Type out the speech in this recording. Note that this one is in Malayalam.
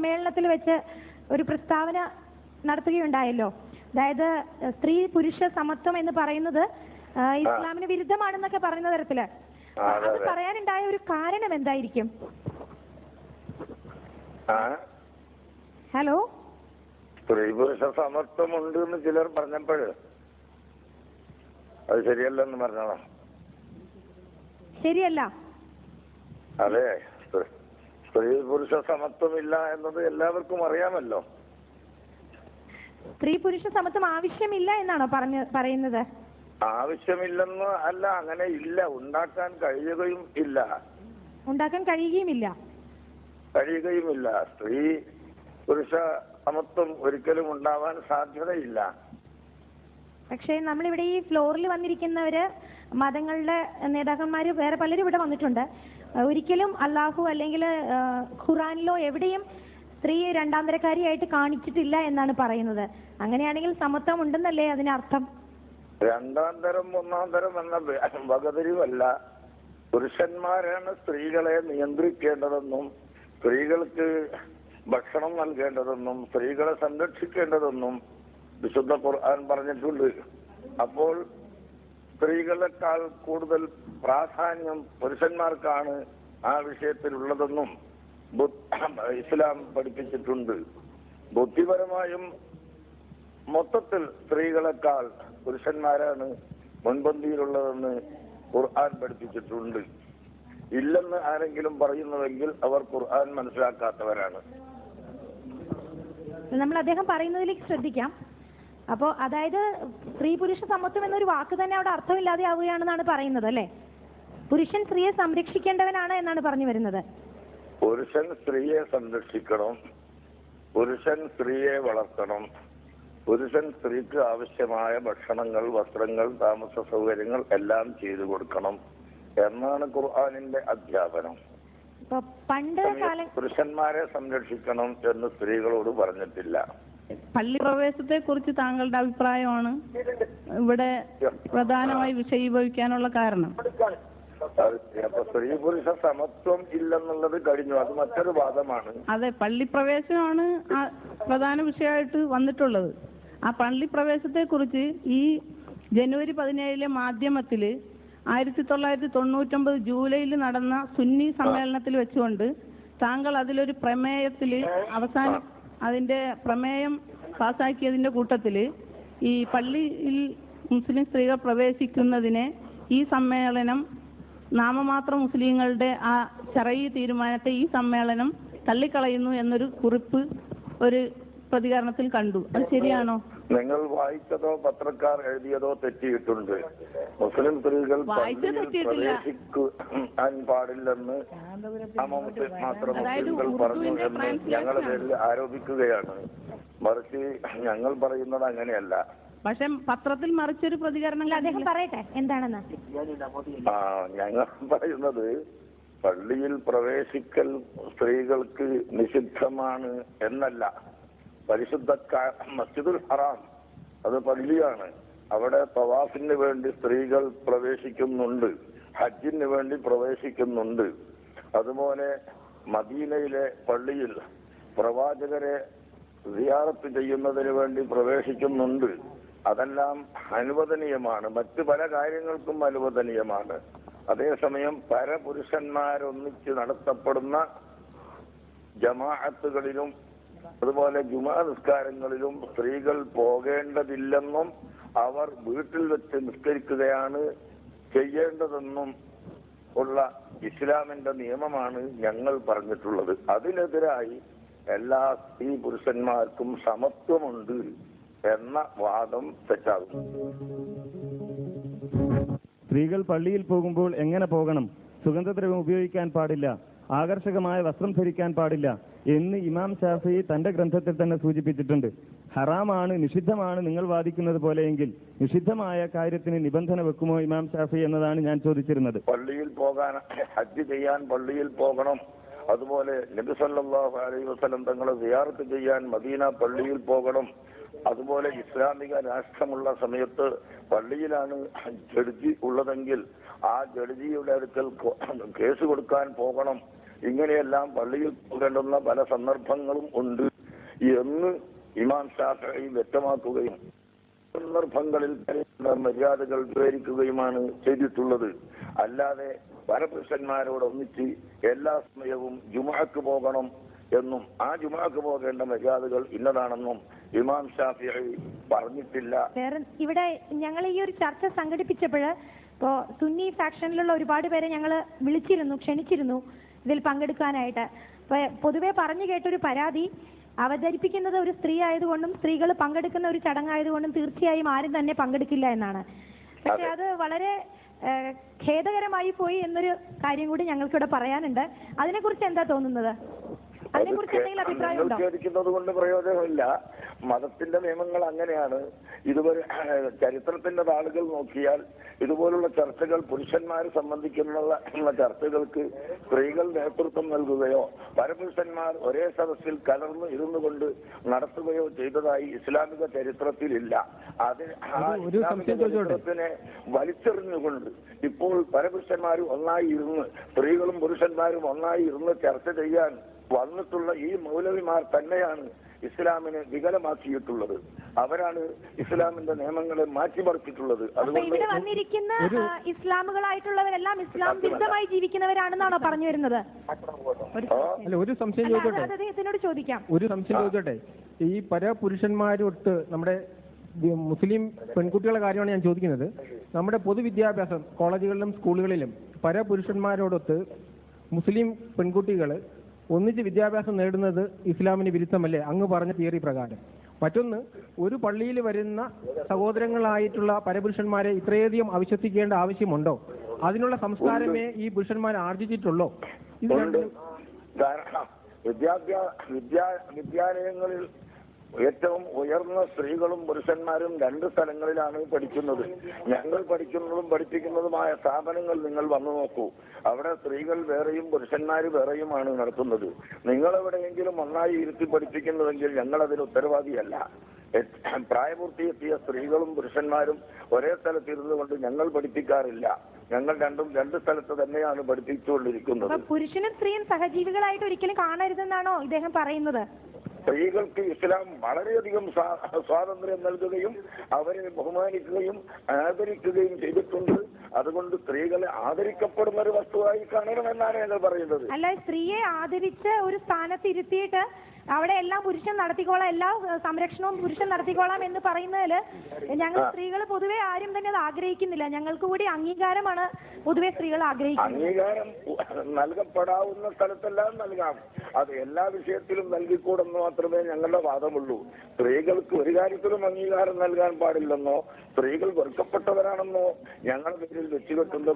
സമ്മേളനത്തിൽ വെച്ച് ഒരു പ്രസ്താവന നടത്തുകയുണ്ടായല്ലോ. അതായത് സ്ത്രീ പുരുഷ സമത്വം എന്ന് പറയുന്നത് ഇസ്ലാമിന് വിരുദ്ധമാണെന്നൊക്കെ പറയുന്ന തരത്തിൽ. അതെ, പറയാനുണ്ടായ ഒരു കാരണം എന്തായിരിക്കും? ഹലോ? സ്ത്രീ പുരുഷ സമത്വമുണ്ട് എന്ന് ചിലർ പറഞ്ഞപ്പോഴ്. അത് ശരിയല്ലെന്ന് പറഞ്ഞതാ ശരിയല്ല. അതെ. സ്ത്രീ- പുരുഷ സമത്വമില്ല എന്നത് എല്ലാവർക്കും അറിയാമല്ലോ. സ്ത്രീ പുരുഷ സമത്വം ആവശ്യമില്ല എന്നാണോ പറഞ്ഞ പറയുന്നത്? ആവശ്യമില്ലെന്ന് അല്ല അങ്ങനെ ഇല്ല. ഉണ്ടാക്കാൻ കഴിയുകയും ഇല്ല. ഉണ്ടാക്കാൻ കഴിയുകയുമില്ല. കഴിയുകയുമില്ല. സ്ത്രീ പുരുഷ സമത്വം ഒരിക്കലും ഉണ്ടാവാൻ സാധ്യതയില്ല. പക്ഷേ നമ്മളിവിടെ ഈ ഫ്ലോറിൽ വന്നിരിക്കുന്നവര് മതങ്ങളുടെ നേതാക്കന്മാര് വേറെ പലരും ഇവിടെ വന്നിട്ടുണ്ട്. ഒരിക്കലും അള്ളാഹു അല്ലെങ്കിൽ ഖുറാനിലോ എവിടെയും സ്ത്രീയെ രണ്ടാം തരക്കാരിയായിട്ട് കാണിച്ചിട്ടില്ല എന്നാണ് പറയുന്നത്. അങ്ങനെയാണെങ്കിൽ സമത്വം ഉണ്ടെന്നല്ലേ അതിനർത്ഥം രണ്ടാം തരം ഒന്നാം തരം എന്ന വകതിരിവല്ല. പുരുഷന്മാരാണ് സ്ത്രീകളെ നിയന്ത്രിക്കേണ്ടതെന്നും സ്ത്രീകൾക്ക് ഭക്ഷണം നൽകേണ്ടതെന്നും സ്ത്രീകളെ സംരക്ഷിക്കേണ്ടതെന്നും വിശുദ്ധ ഖുർആൻ പറഞ്ഞിട്ടുണ്ട്. അപ്പോൾ സ്ത്രീകളെക്കാൾ കൂടുതൽ പ്രാധാന്യം പുരുഷന്മാർക്കാണ് ആ വിഷയത്തിലുള്ളതെന്നും ഇസ്ലാം പഠിപ്പിച്ചിട്ടുണ്ട്. ബുദ്ധിപരമായും മൊത്തത്തിൽ സ്ത്രീകളെക്കാൾ പുരുഷന്മാരാണ് മുൻപന്തിയിലുള്ളതെന്ന് ഖുർആൻ പഠിപ്പിച്ചിട്ടുണ്ട്. ഇല്ലെന്ന് ആരെങ്കിലും പറയുന്നുവെങ്കിൽ അവർ ഖുർആൻ മനസ്സിലാക്കാത്തവരാണ്. നമ്മൾ അദ്ദേഹം പറയുന്നതിലേക്ക് ശ്രദ്ധിക്കാം. അപ്പോൾ അതായത് സ്ത്രീ പുരുഷ സമത്വം എന്നൊരു വാക്ക് തന്നെ അവിടെ അർത്ഥമില്ലാതെ ആവുകയാണെന്നാണ് പറയുന്നത് അല്ലേ? പുരുഷൻ സ്ത്രീയെ സംരക്ഷിക്കേണ്ടവനാണ് എന്നാണ് പറഞ്ഞു വരുന്നത്. പുരുഷൻ സ്ത്രീയെ സംരക്ഷിക്കണം പുരുഷൻ സ്ത്രീയെ വളർത്തണം പുരുഷൻ സ്ത്രീക്ക് ആവശ്യമായ ഭക്ഷണങ്ങൾ വസ്ത്രങ്ങൾ താമസ സൗകര്യങ്ങൾ എല്ലാം ചെയ്തു കൊടുക്കണം എന്നാണ് ഖുർആാനിന്റെ അധ്യാപനം. പണ്ട് പുരുഷന്മാരെ സംരക്ഷിക്കണം എന്ന് സ്ത്രീകളോട് പറഞ്ഞിട്ടില്ല. പള്ളി പ്രവേശത്തെ കുറിച്ച് താങ്കളുടെ അഭിപ്രായമാണ് ഇവിടെ പ്രധാനമായി വിഷയീഭവിക്കാനുള്ള കാരണം? സ്ത്രീ പുരുഷ സമത്വം ഇല്ലെന്നുള്ളത് കഴിഞ്ഞു. അത് മറ്റൊരു വാദമാണ്. അതെ പള്ളി പ്രവേശനമാണ് പ്രധാന വിഷയമായിട്ട് വന്നിട്ടുള്ളത്. ആ പള്ളി പ്രവേശത്തെ കുറിച്ച് ഈ ജനുവരി പതിനേഴിലെ മാധ്യമത്തിൽ ആയിരത്തി തൊള്ളായിരത്തി തൊണ്ണൂറ്റൊമ്പത് ജൂലൈയിൽ നടന്ന സുന്നി സമ്മേളനത്തിൽ വെച്ചുകൊണ്ട് താങ്കൾ അതിലൊരു പ്രമേയത്തിൽ അവസാനം അതിന്റെ പ്രമേയം പാസാക്കിയതിന്റെ കൂട്ടത്തിൽ ഈ പള്ളിയിൽ മുസ്ലിം സ്ത്രീകൾ പ്രവേശിക്കുന്നതിനെ ഈ സമ്മേളനം നാമമാത്ര മുസ്ലിങ്ങളുടെ ആ ചെറിയ തീരുമാനത്തെ ഈ സമ്മേളനം തള്ളിക്കളയുന്നു എന്നൊരു കുറിപ്പ് ഒരു പ്രതികരണത്തിൽ കണ്ടു. അത് ശരിയാണോ? നിങ്ങൾ വായിച്ചതോ പത്രക്കാർ എഴുതിയതോ തെറ്റിയിട്ടുണ്ട്. മുസ്ലിം സ്ത്രീകൾ. പ്രവേശിക്കാൻ പാടില്ലെന്ന് മാത്രം മുസ്ലിംകൾ പറഞ്ഞു എന്ന് ഞങ്ങൾ പേരിൽ ആരോപിക്കുകയാണ്. മറിച്ച് ഞങ്ങൾ പറയുന്നത് അങ്ങനെയല്ല. പക്ഷെ പത്രത്തിൽ മറിച്ചൊരു പ്രതികരണം അദ്ദേഹം. പറയട്ടെ എന്താണെന്ന്? ആ ഞങ്ങൾ പറയുന്നത് പള്ളിയിൽ പ്രവേശിക്കൽ സ്ത്രീകൾക്ക് നിഷിദ്ധമാണ് എന്നല്ല. പരിശുദ്ധ മസ്ജിദുൽ ഹറാം. അത് പള്ളിയാണ്. അവിടെ തവാഫിന് വേണ്ടി സ്ത്രീകൾ പ്രവേശിക്കുന്നുണ്ട്. ഹജ്ജിന് വേണ്ടി പ്രവേശിക്കുന്നുണ്ട്. അതുപോലെ മദീനയിലെ പള്ളിയിൽ പ്രവാചകരെ സിയാറത്ത് ചെയ്യുന്നതിന് വേണ്ടി പ്രവേശിക്കുന്നുണ്ട്. അതെല്ലാം അനുവദനീയമാണ്. മറ്റു പല കാര്യങ്ങൾക്കും അനുവദനീയമാണ്. അതേസമയം പരപുരുഷന്മാരൊന്നിച്ച് നടത്തപ്പെടുന്ന ജമാഅത്തുകളിലും അതുപോലെ ജുമാ നിസ്കാരങ്ങളിലും സ്ത്രീകൾ പോകേണ്ടതില്ലെന്നും അവർ വീട്ടിൽ വെച്ച് നിസ്കരിക്കുകയാണ് ചെയ്യേണ്ടതെന്നും ഉള്ള ഇസ്ലാമിന്റെ നിയമമാണ് ഞങ്ങൾ പറഞ്ഞിട്ടുള്ളത്. അതിനെതിരായി എല്ലാ സ്ത്രീ പുരുഷന്മാർക്കും സമത്വമുണ്ട് എന്ന വാദം തെറ്റാകും സ്ത്രീകൾ പള്ളിയിൽ പോകുമ്പോൾ എങ്ങനെ പോകണം? സുഗന്ധദ്രവ്യം ഉപയോഗിക്കാൻ പാടില്ല. ആകർഷകമായ വസ്ത്രം ധരിക്കാൻ പാടില്ല എന്ന് ഇമാം ഷാഫി തന്റെ ഗ്രന്ഥത്തിൽ തന്നെ സൂചിപ്പിച്ചിട്ടുണ്ട്. ഹറാമാണ് നിഷിദ്ധമാണ് നിങ്ങൾ വാദിക്കുന്നത് പോലെയെങ്കിൽ നിഷിദ്ധമായ കാര്യത്തിന് നിബന്ധന വെക്കുമോ ഇമാം ഷാഫി എന്നതാണ് ഞാൻ ചോദിച്ചിരുന്നത്. പള്ളിയിൽ പോകാൻ ഹജ്ജ് ചെയ്യാൻ പള്ളിയിൽ പോകണം. അതുപോലെ നബി സല്ലല്ലാഹു അലൈഹി വസല്ലം തങ്ങളെ സിയാറത്ത് ചെയ്യാൻ മദീന പള്ളിയിൽ പോകണം. അതുപോലെ ഇസ്ലാമിക രാഷ്ട്രമുള്ള സമയത്ത് പള്ളിയിലാണ് ജഡ്ജി ഉള്ളതെങ്കിൽ ആ ജഡ്ജിയുടെ അടുക്കൽ കേസ് കൊടുക്കാൻ പോകണം. ഇങ്ങനെയെല്ലാം പള്ളിയിൽ പോകേണ്ടുന്ന പല സന്ദർഭങ്ങളും ഉണ്ട് എന്ന് ഇമാം ഷാഫി വ്യക്തമാക്കുകയും സന്ദർഭങ്ങളിൽ മര്യാദകൾ വിവരിക്കുകയുമാണ് ചെയ്തിട്ടുള്ളത്. അല്ലാതെ പരപുരുഷന്മാരോട് ഒന്നിച്ച് എല്ലാ സമയവും ജുമാക്ക് പോകണം എന്നും ആ ജുമാക്ക് പോകേണ്ട മര്യാദകൾ ഇന്നതാണെന്നും ഇമാം ഷാഫി പറഞ്ഞിട്ടില്ല. ഇവിടെ ഞങ്ങൾ ഈ ഒരു ചർച്ച സംഘടിപ്പിച്ചപ്പോൾ ഇപ്പോ സുന്നി ഫാക്ഷനിലുള്ള ഒരുപാട് പേരെ ഞങ്ങൾ വിളിച്ചിരുന്നു ക്ഷണിച്ചിരുന്നു. ഇതിൽ പങ്കെടുക്കാനായിട്ട്. പൊതുവെ പറഞ്ഞു കേട്ടൊരു പരാതി അവതരിപ്പിക്കുന്നത് ഒരു സ്ത്രീ ആയതുകൊണ്ടും സ്ത്രീകൾ പങ്കെടുക്കുന്ന ഒരു ചടങ്ങായതുകൊണ്ടും തീർച്ചയായും ആരും തന്നെ പങ്കെടുക്കില്ല എന്നാണ്. പക്ഷെ അത്. വളരെ ഖേദകരമായി പോയി എന്നൊരു കാര്യം കൂടി ഞങ്ങൾക്കിവിടെ പറയാനുണ്ട്. അതിനെക്കുറിച്ച് എന്താ തോന്നുന്നത്? ഖേദിക്കുന്നത് കൊണ്ട് പ്രയോജനമില്ല. മതത്തിന്റെ നിയമങ്ങൾ അങ്ങനെയാണ്. ഇതുവരെ ചരിത്രത്തിന്റെ താളുകൾ നോക്കിയാൽ ഇതുപോലുള്ള ചർച്ചകൾ പുരുഷന്മാരെ സംബന്ധിക്കുന്ന ചർച്ചകൾക്ക് സ്ത്രീകൾ നേതൃത്വം നൽകുകയോ പരപുരുഷന്മാർ ഒരേ സദസ്സിൽ കലർന്ന് ഇരുന്നു കൊണ്ട് നടത്തുകയോ ചെയ്തതായി ഇസ്ലാമിക ചരിത്രത്തിലില്ല അത് ആ ഇസ്ലാമിക ചരിത്രത്തിനെ വലിച്ചെറിഞ്ഞുകൊണ്ട് ഇപ്പോൾ പരപുരുഷന്മാരും ഒന്നായി ഇരുന്ന് സ്ത്രീകളും പുരുഷന്മാരും ഒന്നായി ഇരുന്ന് ചർച്ച ചെയ്യാൻ വന്നിട്ടുള്ള ഈ മൗലവിമാർ തന്നെയാണ് ഇസ്ലാമിനെ വികലമാക്കിയിട്ടുള്ളത്. അവരാണ് ഇസ്ലാമിന്റെ നിയമങ്ങളെ മാറ്റിമറിച്ചിട്ടുള്ളത്. അതുകൊണ്ട് ഇവിടെ വന്നിരിക്കുന്ന ഇസ്ലാമുകളായിട്ടുള്ളവരെല്ലാം ഇസ്ലാം വിരുദ്ധമായി ജീവിക്കുന്നവരാണെന്നാണോ പറഞ്ഞു വരുന്നത്? അല്ല ഒരു സംശയം ചോദിച്ചോട്ടെ അദ്ദേഹത്തിനോട് ചോദിക്കാം. ഒരു സംശയം ചോദിച്ചോട്ടെ ഈ പരപുരുഷന്മാരൊട്ട് നമ്മുടെ മുസ്ലിം പെൺകുട്ടികളുടെ കാര്യമാണ് ഞാൻ ചോദിക്കുന്നത്. നമ്മുടെ പൊതുവിദ്യാഭ്യാസം കോളേജുകളിലും സ്കൂളുകളിലും പരപുരുഷന്മാരോടൊത്ത് മുസ്ലിം പെൺകുട്ടികൾ ഒന്നിച്ച് വിദ്യാഭ്യാസം നേടുന്നത് ഇസ്ലാമിന് വിരുദ്ധമല്ലേ? അങ്ങ് പറഞ്ഞ തിയറി പ്രകാരം. മറ്റൊന്ന് ഒരു പള്ളിയിൽ വരുന്ന സഹോദരങ്ങളായിട്ടുള്ള പരപുരുഷന്മാരെ ഇത്രയധികം അവിശ്വസിക്കേണ്ട ആവശ്യമുണ്ടോ? അതിനുള്ള സംസ്കാരമേ ഈ പുരുഷന്മാർ ആർജിച്ചിട്ടുള്ളോ? വിദ്യാഭ്യാസ വിദ്യാലയങ്ങളിൽ ഏറ്റവും ഉയർന്ന സ്ത്രീകളും പുരുഷന്മാരും രണ്ട് സ്ഥലങ്ങളിലാണ് പഠിക്കുന്നത്. ഞങ്ങൾ പഠിക്കുന്നതും പഠിപ്പിക്കുന്നതുമായ സ്ഥാപനങ്ങൾ നിങ്ങൾ വന്നു നോക്കൂ. അവിടെ സ്ത്രീകൾ വേറെയും പുരുഷന്മാർ വേറെയുമാണ് നടത്തുന്നത്. നിങ്ങൾ എവിടെയെങ്കിലും ഒന്നായി ഇരുത്തി പഠിപ്പിക്കുന്നുവെങ്കിൽ ഞങ്ങൾ അതിന് ഉത്തരവാദിയല്ല. പ്രായപൂർത്തി പ്രായപൂർത്തിയെത്തിയ സ്ത്രീകളും പുരുഷന്മാരും ഒരേ സ്ഥലത്തിരുന്നു കൊണ്ട് ഞങ്ങൾ പഠിപ്പിക്കാറില്ല. ഞങ്ങൾ രണ്ടും രണ്ട് സ്ഥലത്ത് തന്നെയാണ് പഠിപ്പിച്ചുകൊണ്ടിരിക്കുന്നത്. പുരുഷനും സ്ത്രീയും സഹജീവികളായിട്ട് ഒരിക്കലും കാണരുതെന്നാണോ ഇദ്ദേഹം പറയുന്നത്? സ്ത്രീകൾക്ക് ഇസ്ലാം വളരെയധികം സ്വാ- സ്വാതന്ത്ര്യം നൽകുകയും അവരെ ബഹുമാനിക്കുകയും ആദരിക്കുകയും ചെയ്തിട്ടുണ്ട്. അതുകൊണ്ട് സ്ത്രീകളെ ആദരിക്കപ്പെടുന്ന ഒരു വസ്തുവായി കാണണമെന്നാണ് ഞങ്ങൾ പറയുന്നത്. അല്ല സ്ത്രീയെ ആദരിച്ച് ഒരു സ്ഥാനത്ത് ഇരുത്തിയിട്ട് അവിടെ എല്ലാം പുരുഷൻ നടത്തിക്കോളാം എല്ലാ സംരക്ഷണവും പുരുഷൻ നടത്തിക്കോളാം എന്ന് പറയുന്നതിൽ ഞങ്ങൾ സ്ത്രീകൾ പൊതുവെ ആരും തന്നെ അത് ആഗ്രഹിക്കുന്നില്ല. ഞങ്ങൾക്ക് കൂടി അംഗീകാരമാണ് പൊതുവെ സ്ത്രീകൾ ആഗ്രഹിക്കുന്നത്. അംഗീകാരം നൽകപ്പെടാവുന്ന സ്ഥലത്തെല്ലാം നൽകാം. അത് എല്ലാ വിഷയത്തിലും നൽകിക്കൂടെന്ന് മാത്രമേ ഞങ്ങളുടെ വാദമുള്ളൂ. സ്ത്രീകൾക്ക് ഒരു കാര്യത്തിലും അംഗീകാരം നൽകാൻ പാടില്ലെന്നോ സ്ത്രീകൾ വെറുക്കപ്പെട്ടവരാണെന്നോ ഞങ്ങളുടെ del Chico Tondo